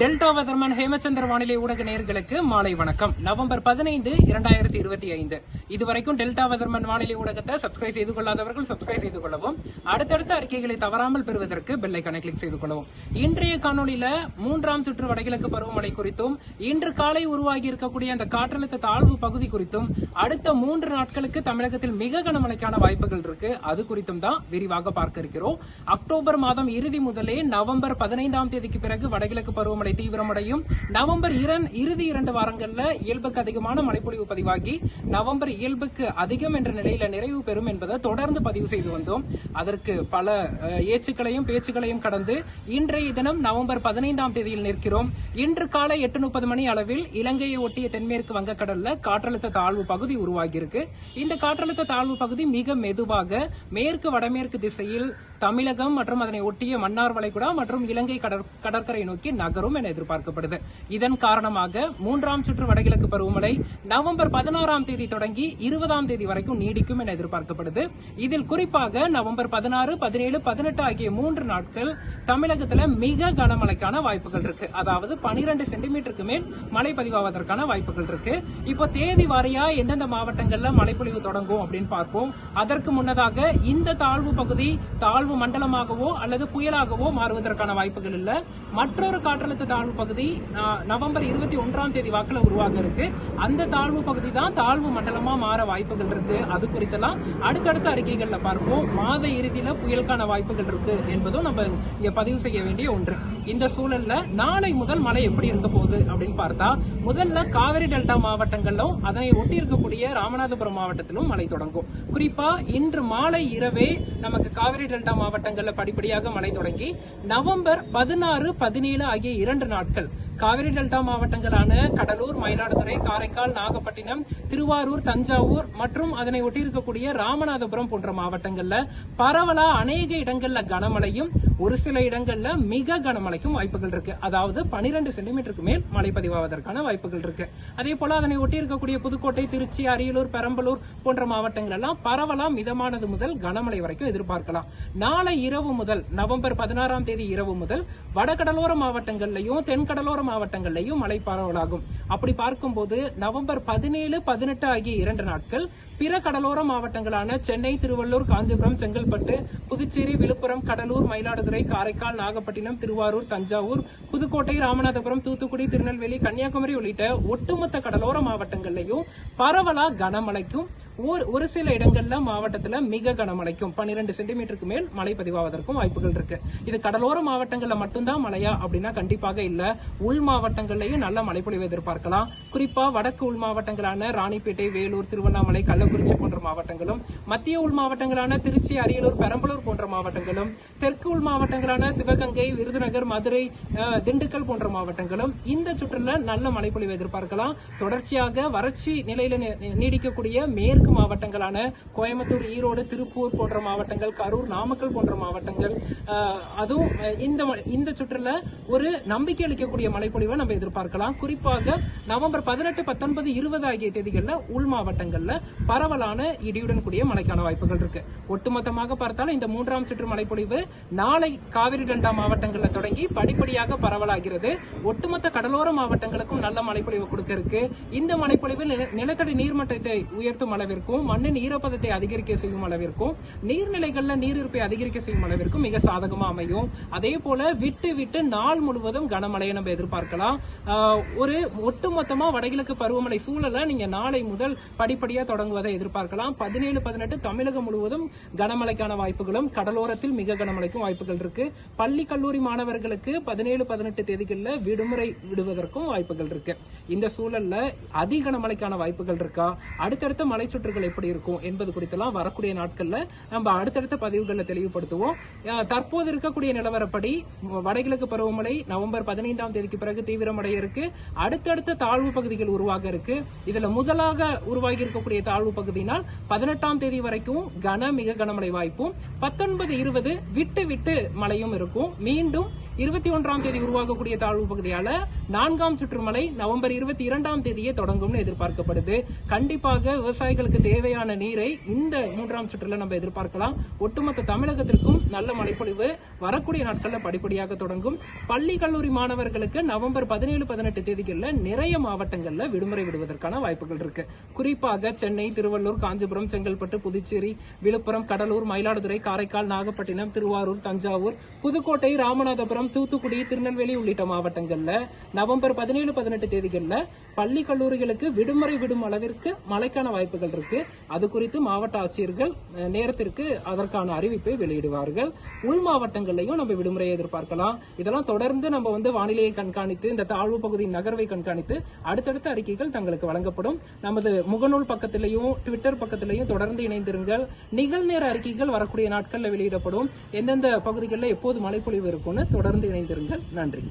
Delta weatherman Hemachandra வானிலை ஊடக நேர்களுக்கு மாலை வணக்கம். நவம்பர் பதினைந்து இரண்டாயிரத்தி இருபத்தி ஐந்து. இதுவரைக்கும் டெல்டா வெதர்மன் வானிலை ஊடகத்தை சப்ஸ்கிரைப் செய்து கொள்ளாதவர்கள் சப்ஸ்கிரைப் செய்து கொள்ளவும் அடுத்தடுத்த அறிக்கைகளை தவறாமல் பெறுவதற்கு பெல் ஐக்கானை கிளிக் செய்து கொள்ளவும். இன்றைய காணொலியில மூன்றாம் சுற்று வடகிழக்கு பருவமழை குறித்தும் இன்று காலை உருவாகி இருக்கக்கூடிய அந்த காற்றழுத்த தாழ்வு பகுதி குறித்தும் அடுத்த மூன்று நாட்களுக்கு தமிழகத்தில் மிக கனமழைக்கான வாய்ப்புகள் இருக்கு. அது குறித்தும் தான் விரிவாக பார்க்க இருக்கிறோம். அக்டோபர் மாதம் இறுதி முதலே நவம்பர் பதினைந்தாம் தேதிக்கு பிறகு வடகிழக்கு பருவமழை தீவிரமடையும். நவம்பர் இரண் இறுதி இரண்டு வாரங்களில் இயல்புக்கு அதிகமான மழைப்பொழிவு பதிவாகி நவம்பர் இயல்புக்கு அதிகம் என்ற நிலையில நிறைவு பெறும் என்பதை தொடர்ந்து பதிவு செய்து வந்தோம். அதற்கு பல ஏச்சுக்களையும் பேச்சுக்களையும் கடந்து இன்றைய தினம் நவம்பர் பதினைந்தாம் தேதியில் நிற்கிறோம். இன்று காலை எட்டு முப்பது மணி அளவில் இலங்கையை ஒட்டிய தென்மேற்கு வங்கக்கடல்ல காற்றழுத்த தாழ்வு பகுதி உருவாகியிருக்கு. இந்த காற்றழுத்த தாழ்வு பகுதி மிக மெதுவாக மேற்கு வடமேற்கு திசையில் தமிழகம் மற்றும் அதனை ஒட்டிய மன்னார் வளைகுடா மற்றும் இலங்கை கடற்கரை நோக்கி நகரும் என எதிர்பார்க்கப்படுது. இதன் காரணமாக மூன்றாம் சுற்று வடகிழக்கு பருவமழை நவம்பர் பதினாறாம் தேதி தொடங்கி இருபதாம் தேதி வரைக்கும் நீடிக்கும் என எதிர்பார்க்கப்படுது. இதில் குறிப்பாக நவம்பர் பதினாறு பதினேழு பதினெட்டு ஆகிய மூன்று நாட்கள் தமிழகத்துல மிக கனமழைக்கான வாய்ப்புகள் இருக்கு. அதாவது பனிரெண்டு சென்டிமீட்டருக்கு மேல் மழை பதிவாவதற்கான வாய்ப்புகள் இருக்கு. இப்போ தேதி வாரியா எந்தெந்த மாவட்டங்கள்ல மழைப்பொழிவு தொடங்கும் அப்படின்னு பார்ப்போம். அதற்கு முன்னதாக இந்த தாழ்வு பகுதி தாழ்வு மண்டலமாகவோ அல்லது புயலாகவோ மாறுவதற்கான வாய்ப்புகள் இல்ல. மற்றொரு காற்றழுத்த தாழ்வு பகுதி நவம்பர் இருபத்தி ஒன்றாம் தேதி வாக்கில் உருவாக இருக்கு. அந்த தாழ்வு பகுதி தான் தாழ்வு மண்டலமா மாற வாய்ப்புகள் இருக்கு. அது குறித்தெல்லாம் அடுத்தடுத்த அறிக்கைகள்ல பார்ப்போம். மாத இறுதியில புயலுக்கான வாய்ப்புகள் இருக்கு என்பதும் நம்ம இங்க பதிவு செய்ய வேண்டிய ஒன்று. இந்த சூழல்ல நாளை முதல் மழை எப்படி இருக்க போகுது அப்படின்னு பார்த்தா முதல்ல காவிரி டெல்டா மாவட்டங்களிலும் அதனை ஒட்டி இருக்கக்கூடிய ராமநாதபுரம் மாவட்டத்திலும் மழை தொடங்கும். குறிப்பா இன்று மாலை இரவே நமக்கு காவிரி டெல்டா மாவட்டங்களில் படிப்படியாக மழை தொடங்கி நவம்பர் பதினாறு பதினேழு ஆகிய இரண்டு நாட்கள் காவிரி டெல்டா மாவட்டங்களான கடலூர் மயிலாடுதுறை காரைக்கால் நாகப்பட்டினம் திருவாரூர் தஞ்சாவூர் மற்றும் அதனை ஒட்டி இருக்கக்கூடிய ராமநாதபுரம் போன்ற மாவட்டங்கள்ல பரவலா அநேக இடங்கள்ல கனமழையும் ஒரு சில இடங்கள்ல மிக கனமழைக்கும் வாய்ப்புகள் இருக்கு. அதாவது பனிரெண்டு சென்டிமீட்டருக்கு மேல் மழை பதிவாவதற்கான வாய்ப்புகள் இருக்கு. அதே போல அதனை ஒட்டி இருக்கக்கூடிய புதுக்கோட்டை திருச்சி அரியலூர் பெரம்பலூர் போன்ற மாவட்டங்கள் எல்லாம் பரவலா மிதமானது முதல் கனமழை வரைக்கும் எதிர்பார்க்கலாம். நாளை இரவு முதல் நவம்பர் பதினாறாம் தேதி இரவு முதல் வடகடலோர மாவட்டங்கள்லயும் தென்கடலோர மாவட்டங்கள்லயும் மழை பரவலாகும் அப்படி பார்க்கும்போது நவம்பர் பதினேழு பதினெட்டு ஆகிய இரண்டு நாட்கள் பிற கடலோர மாவட்டங்களான சென்னை திருவள்ளூர் காஞ்சிபுரம் செங்கல்பட்டு புதுச்சேரி விழுப்புரம் கடலூர் மயிலாடுதுறை காரைக்கால் நாகப்பட்டினம் திருவாரூர் தஞ்சாவூர் புதுக்கோட்டை ராமநாதபுரம் தூத்துக்குடி திருநெல்வேலி கன்னியாகுமரி உள்ளிட்ட ஒட்டுமொத்த கடலோர மாவட்டங்கள்லயும் பரவலா கனமழைக்கும் ஒரு ஒரு சில இடங்கள்ல மாவட்டத்துல மிக கனமழைக்கும். பன்னிரெண்டு சென்டிமீட்டருக்கு மேல் மழை பதிவாவதற்கும் வாய்ப்புகள் இருக்கு. இது கடலோர மாவட்டங்கள்ல மட்டும்தான் மழையா அப்படின்னா கண்டிப்பாக இல்ல. உள் மாவட்டங்கள்லயும் நல்ல மழைப்பொழிவு எதிர்பார்க்கலாம். குறிப்பா வடக்கு உள் மாவட்டங்களான ராணிப்பேட்டை வேலூர் திருவண்ணாமலை கள்ளக்குறிச்சி போன்ற மாவட்டங்களும் மத்திய உள் மாவட்டங்களான திருச்சி அரியலூர் பெரம்பலூர் போன்ற மாவட்டங்களும் தெற்கு உள் மாவட்டங்களான சிவகங்கை விருதுநகர் மதுரை திண்டுக்கல் போன்ற மாவட்டங்களும் இந்த சுற்றுல நல்ல மழைப்பொழிவு எதிர்பார்க்கலாம். தொடர்ச்சியாக வறட்சி நிலையில நீடிக்கக்கூடிய மேற்கு மாவட்டங்களான கோயம்புத்தூர் ஈரோடு திருப்பூர் போன்ற மாவட்டங்கள் கரூர் நாமக்கல் போன்ற மாவட்டங்கள் அதுவும் இந்த இந்த சுற்றுல ஒரு நம்பிக்கை அளிக்கக்கூடிய மழைப்பொழிவை நம்ம எதிர்பார்க்கலாம். குறிப்பாக நவம்பர் பதினெட்டு பத்தொன்பது இருபது ஆகிய தேதிகளில் உள் மாவட்டங்களில் பரவலான இடியுடன் கூடிய மழைக்கான வாய்ப்புகள் இருக்கு. ஒட்டுமொத்தமாக பார்த்தாலும் இந்த மூன்றாம் சுற்று மழைப்பொழிவு நாளை காவிரி டெல்டா மாவட்டங்களில் தொடங்கி படிப்படியாக பரவலாகிறது. ஒட்டுமொத்த கடலோர மாவட்டங்களுக்கும் நல்ல மழைப்பொழிவு கொடுக்க இருக்கு இந்த மழைப்பொழிவு நிலத்தடி நீர்மட்டத்தை உயர்த்தும் அளவிற்கும் மண்ணின் ஈரப்பதத்தை அதிகரிக்க செய்யும் அளவிற்கும் நீர்நிலைகள்ல நீரிருப்பை அதிகரிக்க செய்யும் அளவிற்கும் மிக சாதகமாக அமையும். அதே போல விட்டு விட்டு நாள் முழுவதும் கனமழையை நம்ம எதிர்பார்க்கலாம். ஒரு ஒட்டுமொத்தமா வடகிழக்கு பருவமழை சூழலை நீங்க நாளை முதல் படிப்படியாக தொடங்குவதை எதிர்பார்க்கலாம். பதினேழு பதினெட்டு தமிழகம் முழுவதும் கனமழைக்கான வாய்ப்புகளும் கடலோரத்தில் மிக கனமழைக்கும் வாய்ப்புகள் இருக்கு. பள்ளி கல்லூரி மாணவர்களுக்கு பதினேழு பதினெட்டு தேதிகளில் விடுமுறை விடுவதற்கும் வாய்ப்புகள் இருக்கு. இந்த சூழல்ல அதிக கனமழைக்கான வாய்ப்புகள் இருக்கா? அடுத்தடுத்த மலை சுற்றுகள் எப்படி இருக்கும் என்பது குறித்தெல்லாம் வரக்கூடிய நாட்கள்ல நம்ம அடுத்தடுத்த பதிவுகளில் தெளிவுபடுத்துவோம். தற்போது இருக்கக்கூடிய நிலவரப்படி வடகிழக்கு பருவமழை நவம்பர் பதினைந்தாம் தேதிக்கு பிறகு தீவிரமடைய இருக்கு. அடுத்தடுத்த தாழ்வு பகுதிகள் உருவாக இருக்கு. இதுல முதலாக உருவாகி இருக்கக்கூடிய தாழ்வு பகுதியினால் பதினெட்டாம் தேதி வரைக்கும் கன மிக கனமழை வாய்ப்பும் பத்தொன்பது இருபது விட்டு விட்டு மழையும் இருக்கும். மீண்டும் இருபத்தி ஒன்றாம் தேதி உருவாகக்கூடிய தாழ்வு பகுதியால நான்காம் சுற்றுமலை நவம்பர் இருபத்தி இரண்டாம் தேதியே தொடங்கும்னு எதிர்பார்க்கப்படுது. கண்டிப்பாக விவசாயிகளுக்கு தேவையான நீரை இந்த மூன்றாம் சுற்றுல நம்ம எதிர்பார்க்கலாம். ஒட்டுமொத்த தமிழகத்திற்கும் நல்ல மழைப்பொழிவு வரக்கூடிய நாட்களில் படிப்படியாக தொடங்கும். பள்ளி கல்லூரி மாணவர்களுக்கு நவம்பர் பதினேழு பதினெட்டு தேதிகளில் நிறைய மாவட்டங்களில் விடுமுறை விடுவதற்கான வாய்ப்புகள் இருக்கு. குறிப்பாக சென்னை திருவள்ளூர் காஞ்சிபுரம் செங்கல்பட்டு புதுச்சேரி விழுப்புரம் கடலூர் மயிலாடுதுறை காரைக்கால் நாகப்பட்டினம் திருவாரூர் தஞ்சாவூர் புதுக்கோட்டை ராமநாதபுரம் தூத்துக்குடி திருநெல்வேலி உள்ளிட்ட மாவட்டங்கள்ல நவம்பர் பதினேழு பதினெட்டு தேதிகளில் பள்ளி கல்லூரிகளுக்கு விடுமுறை விடும் அளவிற்கு மழைக்கான வாய்ப்புகள் இருக்கு. அது குறித்து மாவட்ட ஆட்சியர்கள் நேரத்திற்கு அதற்கான அறிவிப்பை வெளியிடுவார்கள். உள் மாவட்டங்களையும் நம்ம விடுமுறையை எதிர்பார்க்கலாம். இதெல்லாம் தொடர்ந்து நம்ம வந்து வானிலையை கண்காணித்து இந்த தாழ்வு பகுதியின் நகர்வை கண்காணித்து அடுத்தடுத்த அறிக்கைகள் தங்களுக்கு வழங்கப்படும். நமது முகநூல் பக்கத்திலையும் ட்விட்டர் பக்கத்திலையும் தொடர்ந்து இணைந்திருங்கள். நிகழ்நேர அறிக்கைகள் வரக்கூடிய நாட்களில் வெளியிடப்படும். எந்தெந்த பகுதிகளில் எப்போது மழைப்பொழிவு இருக்கும்னு தொடர்ந்து இணைந்திருங்கள். நன்றி.